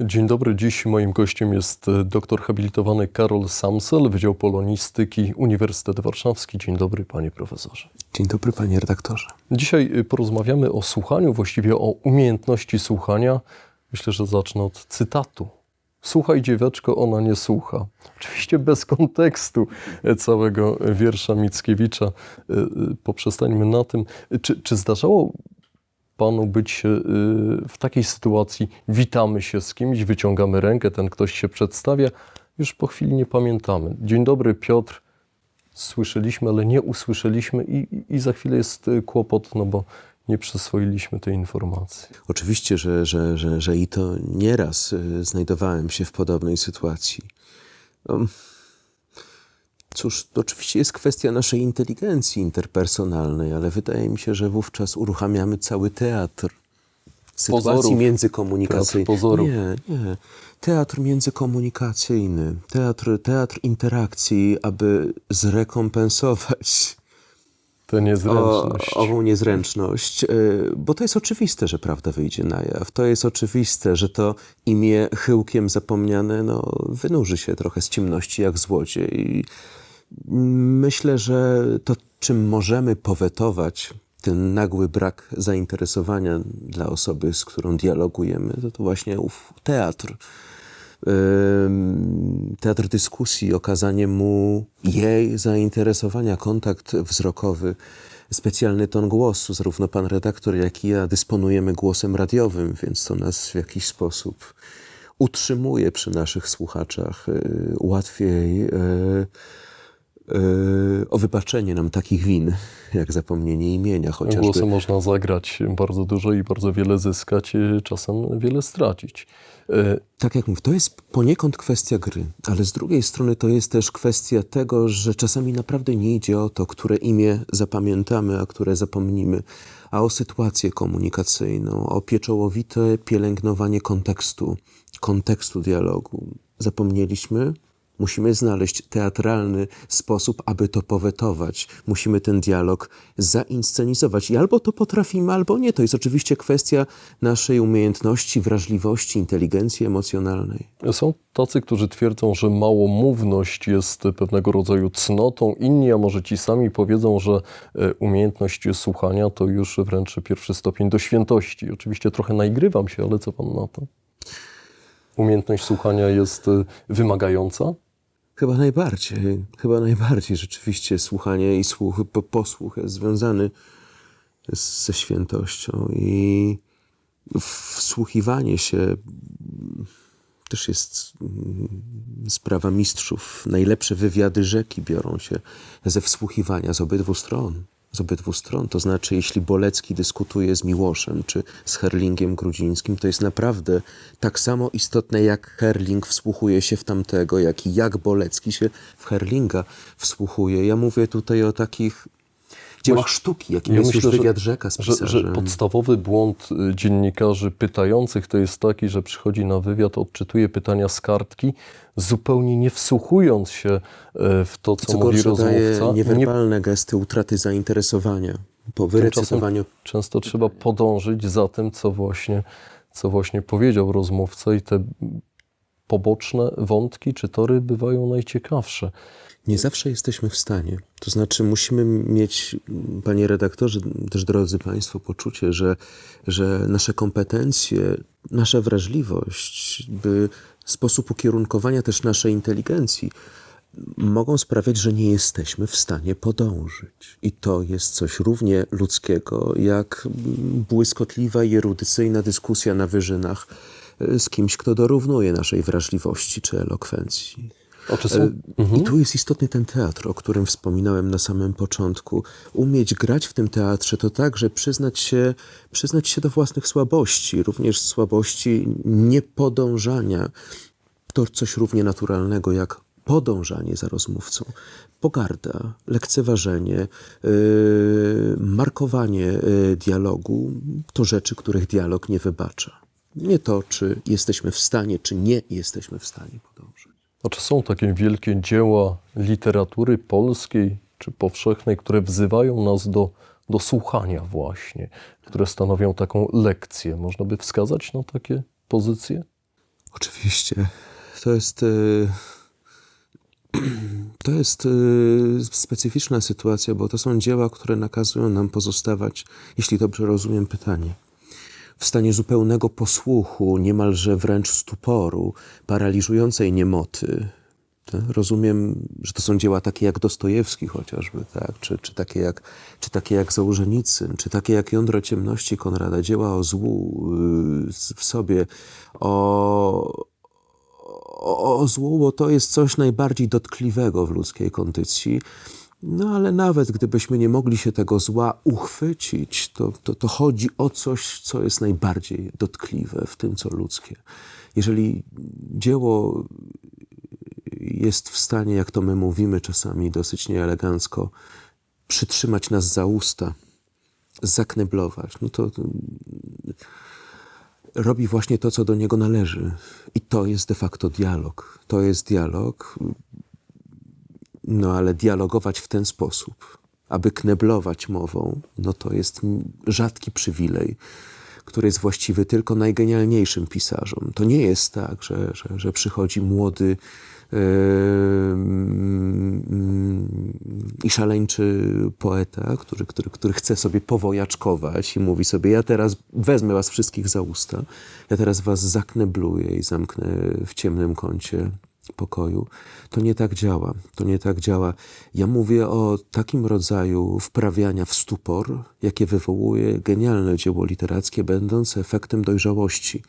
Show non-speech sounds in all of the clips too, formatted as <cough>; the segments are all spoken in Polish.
Dzień dobry. Dziś moim gościem jest doktor habilitowany Karol Samsel, Wydział Polonistyki, Uniwersytet Warszawski. Dzień dobry, panie profesorze. Dzień dobry, panie redaktorze. Dzisiaj y, porozmawiamy o słuchaniu, właściwie o umiejętności słuchania. Myślę, że zacznę od cytatu. Słuchaj dzieweczko, ona nie słucha. Oczywiście bez kontekstu e, całego wiersza Mickiewicza. Y, y, Poprzestańmy na tym. Czy, czy zdarzało panu być y, w takiej sytuacji, witamy się z kimś, wyciągamy rękę, ten ktoś się przedstawia, już po chwili nie pamiętamy. Dzień dobry, Piotr. Słyszeliśmy, ale nie usłyszeliśmy i, i- za chwilę jest kłopot, no bo nie przyswoiliśmy tej informacji. Oczywiście, że, że, że, że i to nieraz y, znajdowałem się w podobnej sytuacji. No, cóż, to oczywiście jest kwestia naszej inteligencji interpersonalnej, ale wydaje mi się, że wówczas uruchamiamy cały teatr sytuacji Pozorów. międzykomunikacyjnych. Pozorów. Nie, nie. Teatr międzykomunikacyjny, teatr, teatr interakcji, aby zrekompensować O, niezręczność. ową niezręczność, y, bo to jest oczywiste, że prawda wyjdzie na jaw. To jest oczywiste, że to imię chyłkiem zapomniane no, wynurzy się trochę z ciemności jak złodziej. I myślę, że to, czym możemy powetować ten nagły brak zainteresowania dla osoby, z którą dialogujemy, to, to właśnie ów teatr. Teatr dyskusji, okazanie mu jej zainteresowania, kontakt wzrokowy, specjalny ton głosu. Zarówno pan redaktor, jak i ja dysponujemy głosem radiowym, więc to nas w jakiś sposób utrzymuje przy naszych słuchaczach. y, Łatwiej y, o wybaczenie nam takich win, jak zapomnienie imienia chociażby. Głosem można zagrać bardzo dużo i bardzo wiele zyskać, y, czasem wiele stracić. Y, tak jak mówię, to jest poniekąd kwestia gry, ale z drugiej strony to jest też kwestia tego, że czasami naprawdę nie idzie o to, które imię zapamiętamy, a które zapomnimy, a o sytuację komunikacyjną, o pieczołowite pielęgnowanie kontekstu, kontekstu dialogu. Zapomnieliśmy? Musimy znaleźć teatralny sposób, aby to powetować. Musimy ten dialog zainscenizować. I albo to potrafimy, albo nie. To jest oczywiście kwestia naszej umiejętności, wrażliwości, inteligencji emocjonalnej. Są tacy, którzy twierdzą, że małomówność jest pewnego rodzaju cnotą. Inni, a może ci sami powiedzą, że e, umiejętność słuchania to już wręcz pierwszy stopień do świętości. Oczywiście trochę nagrywam się, ale co pan na to? Umiejętność słuchania jest e, wymagająca? Chyba najbardziej, chyba najbardziej rzeczywiście słuchanie i słuch, po- posłuch jest związany ze świętością i wsłuchiwanie się też jest mm, sprawa mistrzów. Najlepsze wywiady rzeki biorą się ze wsłuchiwania z obydwu stron. Z obydwu stron. To znaczy, jeśli Bolecki dyskutuje z Miłoszem czy z Herlingiem Grudzińskim, to jest naprawdę tak samo istotne, jak Herling wsłuchuje się w tamtego, jak i jak Bolecki się w Herlinga wsłuchuje. Ja mówię tutaj o takich dziełach sztuki, jakim Ja jest myślę, już wywiad rzeka z Że, że podstawowy błąd y, dziennikarzy pytających to jest taki, że przychodzi na wywiad, odczytuje pytania z kartki, zupełnie nie wsłuchując się e, w to, co, Co mówi gorsza, daje rozmówca. Nie, niewerbalne gesty utraty zainteresowania po wyrecytowaniu. często trzeba podążyć za tym, co właśnie, co właśnie powiedział rozmówca i te poboczne wątki czy tory bywają najciekawsze. Nie zawsze jesteśmy w stanie. To znaczy, musimy mieć, panie redaktorze, też drodzy państwo, poczucie, że, że nasze kompetencje, nasza wrażliwość, by sposób ukierunkowania też naszej inteligencji mogą sprawiać, że nie jesteśmy w stanie podążyć. I to jest coś równie ludzkiego, jak błyskotliwa i erudycyjna dyskusja na wyżynach e, z kimś, kto dorównuje naszej wrażliwości czy elokwencji. Czy są, I tu jest istotny ten teatr, o którym wspominałem na samym początku. Umieć grać w tym teatrze to także przyznać się, przyznać się do własnych słabości, również słabości niepodążania. To coś równie naturalnego jak podążanie za rozmówcą. Pogarda, lekceważenie, yy, markowanie yy, dialogu to rzeczy, których dialog nie wybacza. Nie to, czy jesteśmy w stanie, czy nie jesteśmy w stanie podążyć. A czy są takie wielkie dzieła literatury polskiej, czy powszechnej, które wzywają nas do, do słuchania właśnie, które stanowią taką lekcję. Można by wskazać na takie pozycje? Oczywiście. To jest. y, <clears throat> To jest y, specyficzna sytuacja, bo to są dzieła, które nakazują nam pozostawać, jeśli dobrze rozumiem pytanie, w stanie zupełnego posłuchu, niemalże wręcz stuporu, paraliżującej niemoty. Rozumiem, że to są dzieła takie jak Dostojewski chociażby, tak? czy, czy, takie jak, czy takie jak Założenicyn, czy takie jak Jądro Ciemności Konrada, dzieła o złu y, w sobie, o, o, o złu, bo to jest coś najbardziej dotkliwego w ludzkiej kondycji. No ale nawet gdybyśmy nie mogli się tego zła uchwycić, to, to, to chodzi o coś, co jest najbardziej dotkliwe w tym, co ludzkie. Jeżeli dzieło jest w stanie, jak to my mówimy czasami dosyć nieelegancko, przytrzymać nas za usta, zakneblować, no to to robi właśnie to, co do niego należy. I to jest de facto dialog. To jest dialog, no ale dialogować w ten sposób, aby kneblować mową, no to jest rzadki przywilej, który jest właściwy tylko najgenialniejszym pisarzom. To nie jest tak, że, że, że przychodzi młody i szaleńczy poeta, który, który, który chce sobie powojaczkować i mówi sobie, ja teraz wezmę was wszystkich za usta, ja teraz was zaknebluję i zamknę w ciemnym kącie pokoju. To nie tak działa. To nie tak działa. Ja mówię o takim rodzaju wprawiania w stupor, jakie wywołuje genialne dzieło literackie, będące efektem dojrzałości.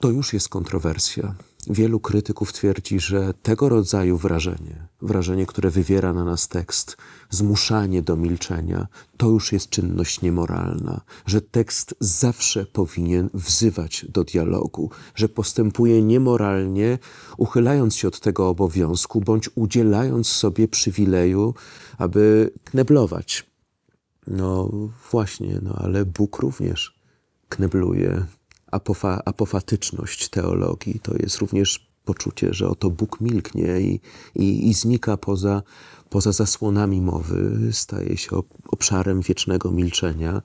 To już jest kontrowersja. Wielu krytyków twierdzi, że tego rodzaju wrażenie, wrażenie, które wywiera na nas tekst, zmuszanie do milczenia, to już jest czynność niemoralna, że tekst zawsze powinien wzywać do dialogu, że postępuje niemoralnie, uchylając się od tego obowiązku, bądź udzielając sobie przywileju, aby kneblować. No właśnie, no ale Bóg również knebluje apofa, apofatyczność teologii. To jest również poczucie, że oto Bóg milknie i, i, i znika poza, poza zasłonami mowy, staje się obszarem wiecznego milczenia.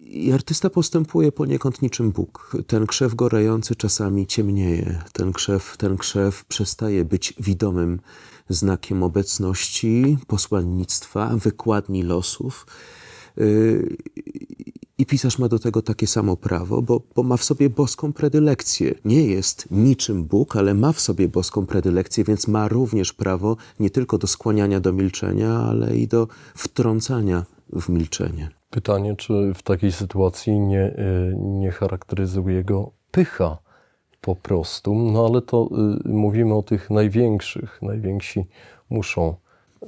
I artysta postępuje poniekąd niczym Bóg. Ten krzew gorejący czasami ciemnieje. Ten krzew, ten krzew przestaje być widomym znakiem obecności, posłannictwa, wykładni losów. I pisarz ma do tego takie samo prawo, bo, bo ma w sobie boską predylekcję. Nie jest niczym Bóg, ale ma w sobie boską predylekcję, więc ma również prawo nie tylko do skłaniania do milczenia, ale i do wtrącania w milczenie. Pytanie, czy w takiej sytuacji nie, y, nie charakteryzuje go pycha po prostu. No ale to y, mówimy o tych największych. Najwięksi muszą.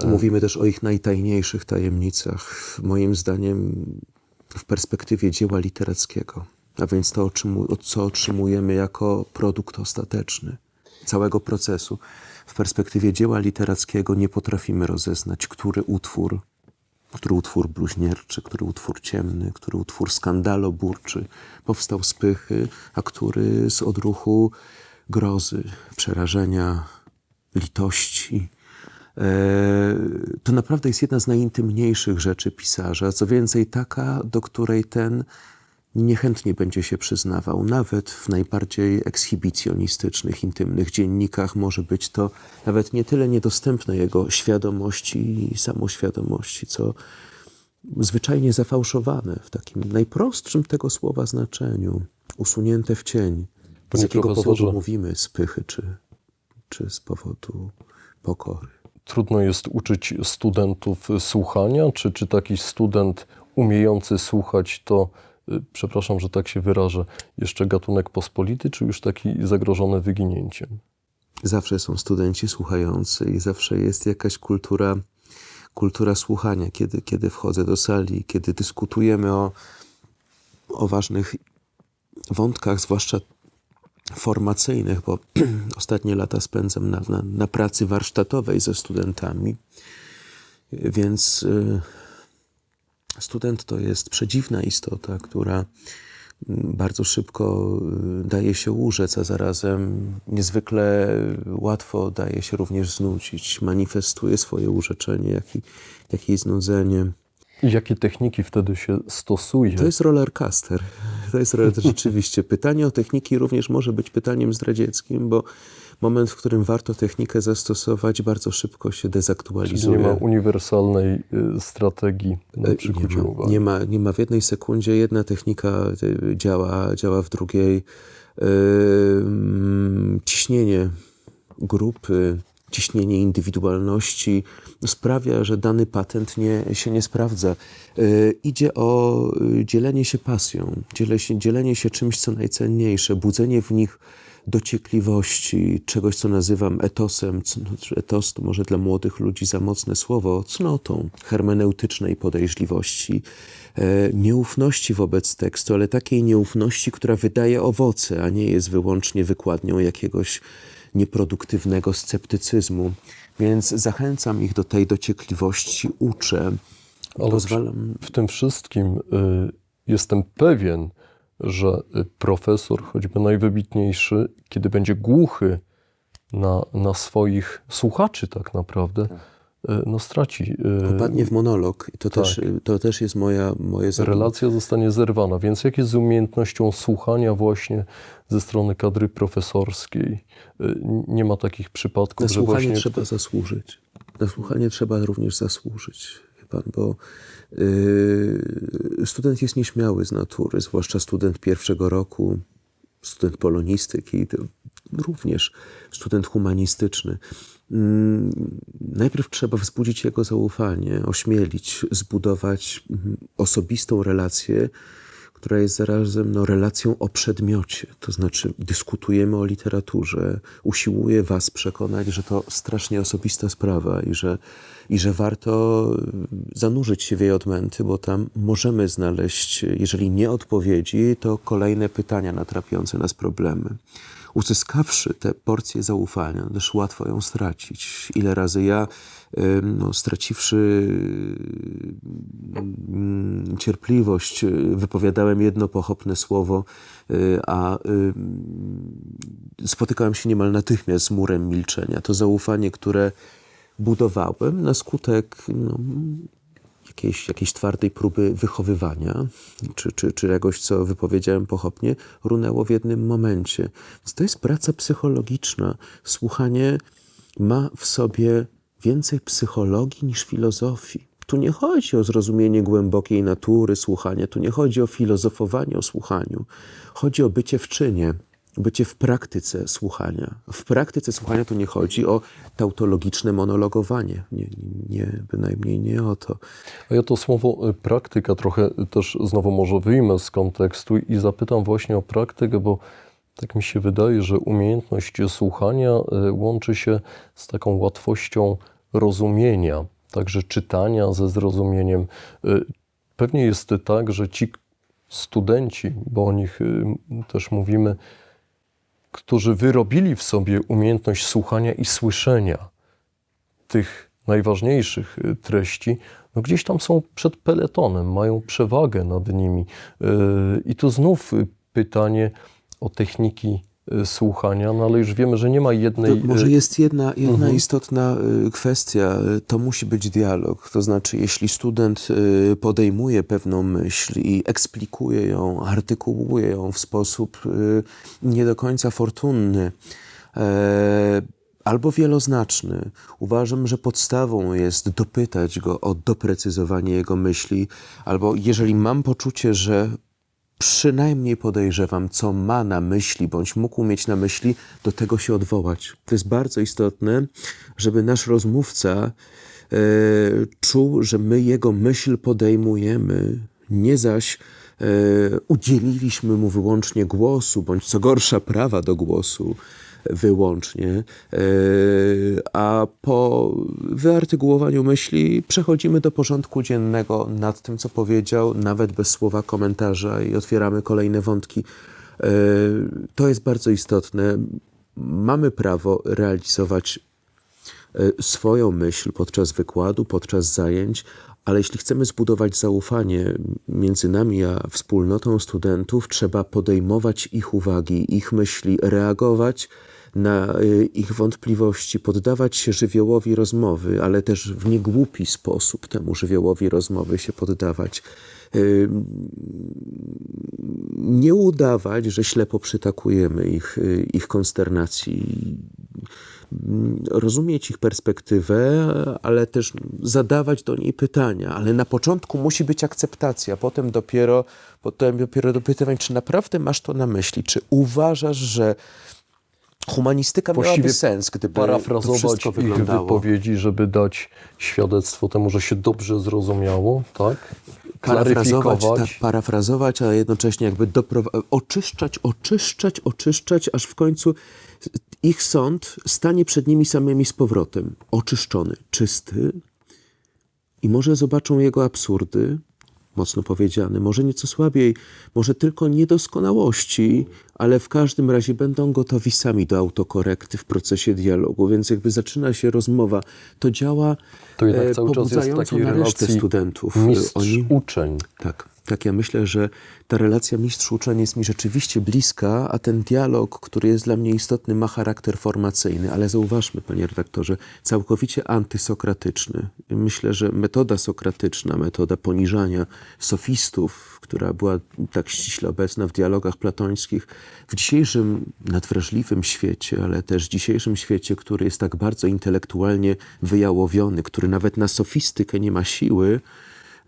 Mówimy też o ich najtajniejszych tajemnicach. Moim zdaniem w perspektywie dzieła literackiego, a więc to, co otrzymujemy jako produkt ostateczny całego procesu. W perspektywie dzieła literackiego nie potrafimy rozeznać, który utwór, który utwór bluźnierczy, który utwór ciemny, który utwór skandaloburczy powstał z pychy, a który z odruchu grozy, przerażenia, litości. To naprawdę jest jedna z najintymniejszych rzeczy pisarza. Co więcej, taka, do której ten niechętnie będzie się przyznawał. Nawet w najbardziej ekshibicjonistycznych, intymnych dziennikach może być to nawet nie tyle niedostępne jego świadomości i samoświadomości, co zwyczajnie zafałszowane w takim najprostszym tego słowa znaczeniu, usunięte w cień. Z jakiego powodu mówimy z pychy, czy, czy z powodu pokory. Trudno jest uczyć studentów słuchania, czy, czy taki student umiejący słuchać to, y, przepraszam, że tak się wyrażę, jeszcze gatunek pospolity, czy już taki zagrożony wyginięciem? Zawsze są studenci słuchający i zawsze jest jakaś kultura, kultura słuchania, kiedy, kiedy wchodzę do sali, kiedy dyskutujemy o, o ważnych wątkach, zwłaszcza formacyjnych, bo <clears throat> ostatnie lata spędzam na, na, na pracy warsztatowej ze studentami, więc y, student to jest przedziwna istota, która, bardzo szybko y, daje się urzec, a zarazem niezwykle łatwo daje się również znudzić. Manifestuje swoje urzeczenie, jak i, jak i znudzenie. I jakie techniki wtedy się stosuje? To jest rollercaster. To jest rzeczywiście. Pytanie o techniki również może być pytaniem zdradzieckim, bo moment, w którym warto technikę zastosować, bardzo szybko się Czyli dezaktualizuje. nie ma uniwersalnej y, strategii na E, przykucie nie, ma, nie, ma, nie ma w jednej sekundzie, jedna technika y, działa, działa w drugiej. Ciśnienie grupy, ciśnienie indywidualności sprawia, że dany patent nie, się nie sprawdza. Y, idzie o y, dzielenie się pasją, dzielenie się, czymś, co najcenniejsze, budzenie w nich dociekliwości, czegoś, co nazywam etosem. Cn- Etos to może dla młodych ludzi za mocne słowo, cnotą hermeneutycznej podejrzliwości, e, nieufności wobec tekstu, ale takiej nieufności, która wydaje owoce, a nie jest wyłącznie wykładnią jakiegoś nieproduktywnego sceptycyzmu. Więc zachęcam ich do tej dociekliwości, uczę. Ale Pozwalam, W tym wszystkim y, jestem pewien, że profesor, choćby najwybitniejszy, kiedy będzie głuchy na, na swoich słuchaczy tak naprawdę, y, no straci. popadnie w monolog. To, tak. też, to też jest moja, moje zadanie. Relacja zostanie zerwana. Więc jak jest z umiejętnością słuchania właśnie ze strony kadry profesorskiej? Y, Nie ma takich przypadków, Na że słuchanie właśnie... trzeba zasłużyć. Na słuchanie trzeba również zasłużyć, pan, bo yy, student jest nieśmiały z natury, zwłaszcza student pierwszego roku, student polonistyki, to również student humanistyczny. Mm, Najpierw trzeba wzbudzić jego zaufanie, ośmielić, zbudować mm, osobistą relację, która jest zarazem no, relacją o przedmiocie. To znaczy, dyskutujemy o literaturze, usiłuję Was przekonać, że to strasznie osobista sprawa i że, i że warto y, zanurzyć się w jej odmęty, bo tam możemy znaleźć, jeżeli nie odpowiedzi, to kolejne pytania natrapiające nas problemy. Uzyskawszy tę porcję zaufania, też łatwo ją stracić. Ile razy ja, no, straciwszy mm, cierpliwość, y, wypowiadałem jedno pochopne słowo, y, a spotykałem się niemal natychmiast z murem milczenia. To zaufanie, które budowałem na skutek no, jakiejś, jakiejś twardej próby wychowywania, czy, czy, czy czegoś, co wypowiedziałem pochopnie, runęło w jednym momencie. Więc to jest praca psychologiczna. Słuchanie ma w sobie więcej psychologii niż filozofii. Tu nie chodzi o zrozumienie głębokiej natury słuchania, tu nie chodzi o filozofowanie o słuchaniu. Chodzi o bycie w czynie, bycie w praktyce słuchania. W praktyce słuchania tu nie chodzi o tautologiczne monologowanie. Nie, nie, bynajmniej nie o to. A ja to słowo y, praktyka trochę też znowu może wyjmę z kontekstu i zapytam właśnie o praktykę, bo tak mi się wydaje, że umiejętność słuchania y, łączy się z taką łatwością rozumienia, także czytania ze zrozumieniem. Y, Pewnie jest tak, że ci studenci, bo o nich też mówimy, którzy wyrobili w sobie umiejętność słuchania i słyszenia tych najważniejszych y, treści, no gdzieś tam są przed peletonem, mają przewagę nad nimi. Y, I tu znów y, pytanie o techniki słuchania, no ale już wiemy, że nie ma To jednej. może y, jest jedna, jedna istotna y, kwestia. Y, To musi być dialog. To znaczy, jeśli student y, podejmuje pewną myśl i eksplikuje ją, artykułuje ją w sposób y, nie do końca fortunny, e, albo wieloznaczny. Uważam, że podstawą jest dopytać go o doprecyzowanie jego myśli, albo jeżeli mam poczucie, że przynajmniej podejrzewam, co ma na myśli, bądź mógł mieć na myśli, do tego się odwołać. To jest bardzo istotne, żeby nasz rozmówca e, czuł, że my jego myśl podejmujemy, nie zaś e, udzieliliśmy mu wyłącznie głosu, bądź co gorsza prawa do głosu wyłącznie, e, a po wyartykułowaniu myśli przechodzimy do porządku dziennego nad tym, co powiedział, nawet bez słowa komentarza i otwieramy kolejne wątki. E, To jest bardzo istotne. Mamy prawo realizować e, swoją myśl podczas wykładu, podczas zajęć, Ale jeśli chcemy zbudować zaufanie między nami a wspólnotą studentów, trzeba podejmować ich uwagi, ich myśli, reagować na y, ich wątpliwości, poddawać się żywiołowi rozmowy, ale też w niegłupi sposób temu żywiołowi rozmowy się poddawać. Nie udawać, że ślepo przytakujemy ich, y, ich konsternacji rozumieć ich perspektywę, ale też zadawać do niej pytania. Ale na początku musi być akceptacja, potem dopiero, potem dopiero dopytywać, czy naprawdę masz to na myśli, czy uważasz, że humanistyka miałaby Właściwie sens, gdyby Parafrazować ich wyglądało. wypowiedzi, żeby dać świadectwo temu, że się dobrze zrozumiało, tak? parafrazować, tak, parafrazować, a jednocześnie jakby oczyszczać, oczyszczać, oczyszczać, aż w końcu ich sąd stanie przed nimi samymi z powrotem. Oczyszczony, czysty i może zobaczą jego absurdy, mocno powiedziane, może nieco słabiej, może tylko niedoskonałości, ale w każdym razie będą gotowi sami do autokorekty w procesie dialogu, więc jakby zaczyna się rozmowa. To działa To jednak e, cały czas jest takiej na resztę studentów. mistrz, Oni, uczeń. tak, tak, ja myślę, że ta relacja mistrz-uczeń jest mi rzeczywiście bliska, a ten dialog, który jest dla mnie istotny, ma charakter formacyjny. Ale zauważmy, panie redaktorze, całkowicie antysokratyczny. Myślę, że metoda sokratyczna, metoda poniżania sofistów, która była tak ściśle obecna w dialogach platońskich, w dzisiejszym nadwrażliwym świecie, ale też dzisiejszym świecie, który jest tak bardzo intelektualnie wyjałowiony, który nawet na sofistykę nie ma siły,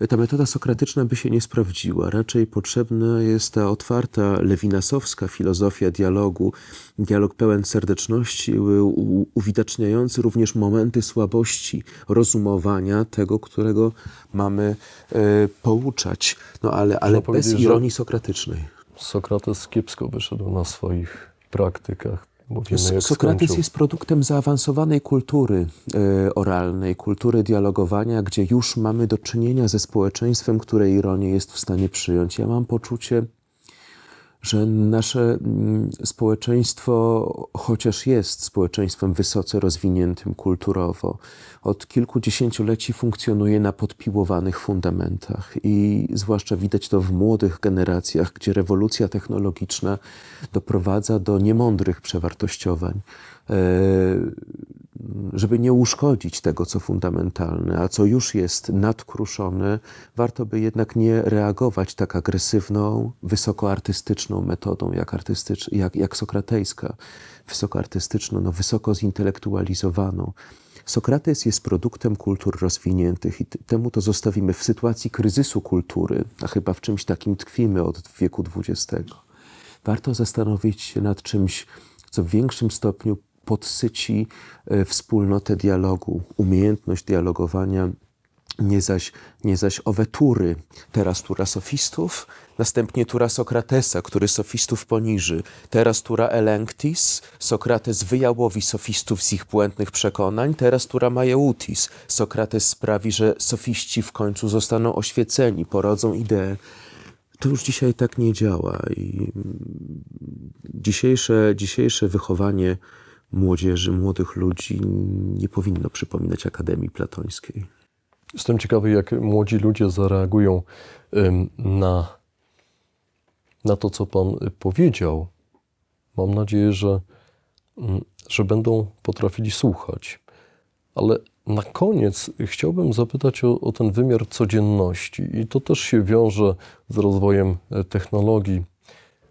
ta metoda sokratyczna by się nie sprawdziła. Raczej potrzebna jest ta otwarta, lewinasowska filozofia dialogu, dialog pełen serdeczności, uwidaczniający również momenty słabości rozumowania tego, którego mamy e, pouczać. No ale, ale bez ironii sokratycznej. Sokrates kiepsko wyszedł na swoich praktykach, Sokrates skończył. jest produktem zaawansowanej kultury e, oralnej, kultury dialogowania, gdzie już mamy do czynienia ze społeczeństwem, które ironię jest w stanie przyjąć. Ja mam poczucie, że nasze mm, społeczeństwo, chociaż jest społeczeństwem wysoce rozwiniętym kulturowo, od kilkudziesięcioleci funkcjonuje na podpiłowanych fundamentach i zwłaszcza widać to w młodych generacjach, gdzie rewolucja technologiczna doprowadza do niemądrych przewartościowań. Żeby nie uszkodzić tego, co fundamentalne, a co już jest nadkruszone, warto by jednak nie reagować tak agresywną, wysokoartystyczną metodą, jak, artystycz, jak, jak sokratejska, wysokoartystyczną, no, wysoko zintelektualizowaną. Sokrates jest produktem kultur rozwiniętych i temu to zostawimy w sytuacji kryzysu kultury, a chyba w czymś takim tkwimy od wieku XX. Warto zastanowić się nad czymś, co w większym stopniu podsyci e, wspólnotę dialogu, umiejętność dialogowania, nie zaś, nie zaś owe tury. Teraz tura sofistów, następnie tura Sokratesa, który sofistów poniży. Teraz tura Elenctis, Sokrates wyjałowi sofistów z ich błędnych przekonań. Teraz tura Majeutis, Sokrates sprawi, że sofiści w końcu zostaną oświeceni, porodzą ideę. To już dzisiaj tak nie działa i dzisiejsze, dzisiejsze wychowanie młodzieży, młodych ludzi nie powinno przypominać Akademii Platońskiej. Jestem ciekawy, jak młodzi ludzie zareagują na, na to, co Pan y, powiedział. Mam nadzieję, że, mm, że będą potrafili słuchać. Ale na koniec chciałbym zapytać o, o ten wymiar codzienności. I to też się wiąże z rozwojem e, technologii,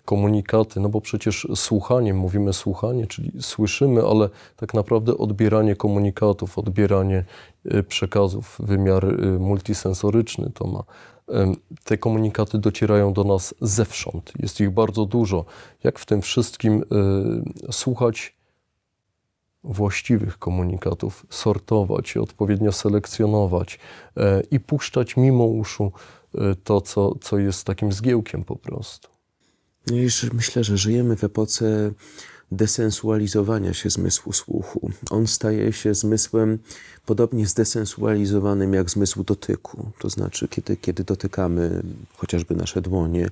komunikaty, no bo przecież słuchaniem, mówimy słuchanie, czyli słyszymy, ale tak naprawdę odbieranie komunikatów, odbieranie y, przekazów, wymiar y, multisensoryczny to ma. Te komunikaty docierają do nas zewsząd, jest ich bardzo dużo. Jak w tym wszystkim y, słuchać właściwych komunikatów, sortować, odpowiednio selekcjonować e, i puszczać mimo uszu to, co, co jest takim zgiełkiem po prostu. No myślę, że żyjemy w epoce desensualizowania się zmysłu słuchu. On staje się zmysłem podobnie zdesensualizowanym jak zmysł dotyku. To znaczy, kiedy, kiedy dotykamy chociażby nasze dłonie,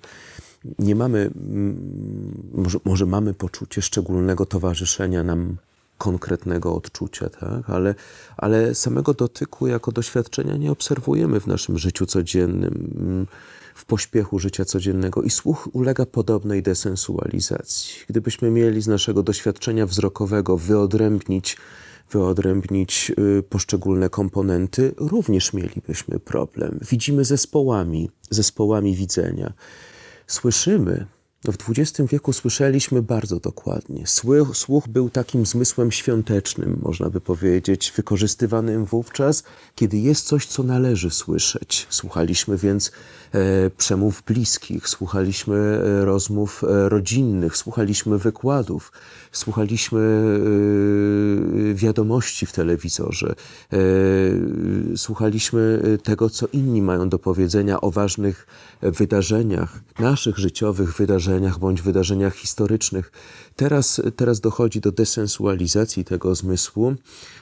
nie mamy, mm, może, może mamy poczucie szczególnego towarzyszenia nam konkretnego odczucia, tak? ale, ale samego dotyku jako doświadczenia nie obserwujemy w naszym życiu codziennym, mm, w pośpiechu życia codziennego i słuch ulega podobnej desensualizacji. Gdybyśmy mieli z naszego doświadczenia wzrokowego wyodrębnić wyodrębnić y, poszczególne komponenty, również mielibyśmy problem. Widzimy zespołami, zespołami widzenia. Słyszymy, w XX wieku słyszeliśmy bardzo dokładnie. Słuch był takim zmysłem świątecznym, można by powiedzieć, wykorzystywanym wówczas, kiedy jest coś, co należy słyszeć. Słuchaliśmy więc e, przemów bliskich, słuchaliśmy e, rozmów e, rodzinnych, słuchaliśmy wykładów, słuchaliśmy e, wiadomości w telewizorze, e, słuchaliśmy e, tego, co inni mają do powiedzenia o ważnych wydarzeniach, naszych życiowych wydarzeniach bądź wydarzeniach historycznych. Teraz, teraz dochodzi do desensualizacji tego zmysłu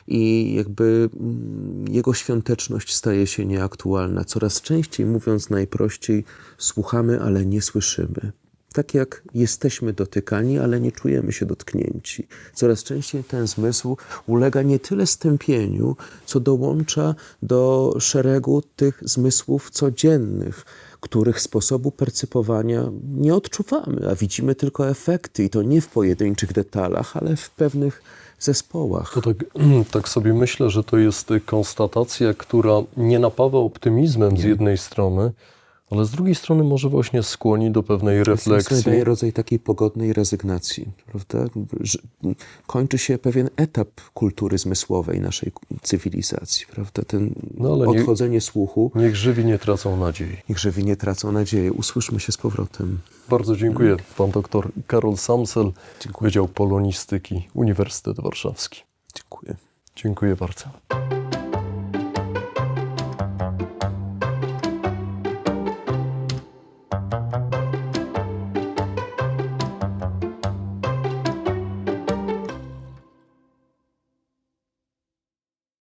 i jakby mm, jego świąteczność staje się nieaktualna. Coraz częściej, mówiąc najprościej, słuchamy, ale nie słyszymy. Tak jak jesteśmy dotykani, ale nie czujemy się dotknięci. Coraz częściej ten zmysł ulega nie tyle stępieniu, co dołącza do szeregu tych zmysłów codziennych, których sposobu percypowania nie odczuwamy, a widzimy tylko efekty i to nie w pojedynczych detalach, ale w pewnych zespołach. To tak, <clears throat> tak sobie myślę, że to jest konstatacja, która nie napawa optymizmem z jednej strony, ale z drugiej strony może właśnie skłoni do pewnej refleksji. daje rodzaj takiej pogodnej rezygnacji, prawda? Że kończy się pewien etap kultury zmysłowej naszej cywilizacji, prawda? Ten No, odchodzenie słuchu. Niech żywi nie tracą nadziei. Niech żywi nie tracą nadziei. Usłyszmy się z powrotem. Bardzo dziękuję. Pan doktor Karol Samsel, Dziękuję. Wydział Polonistyki, Uniwersytet Warszawski. Dziękuję. Dziękuję bardzo.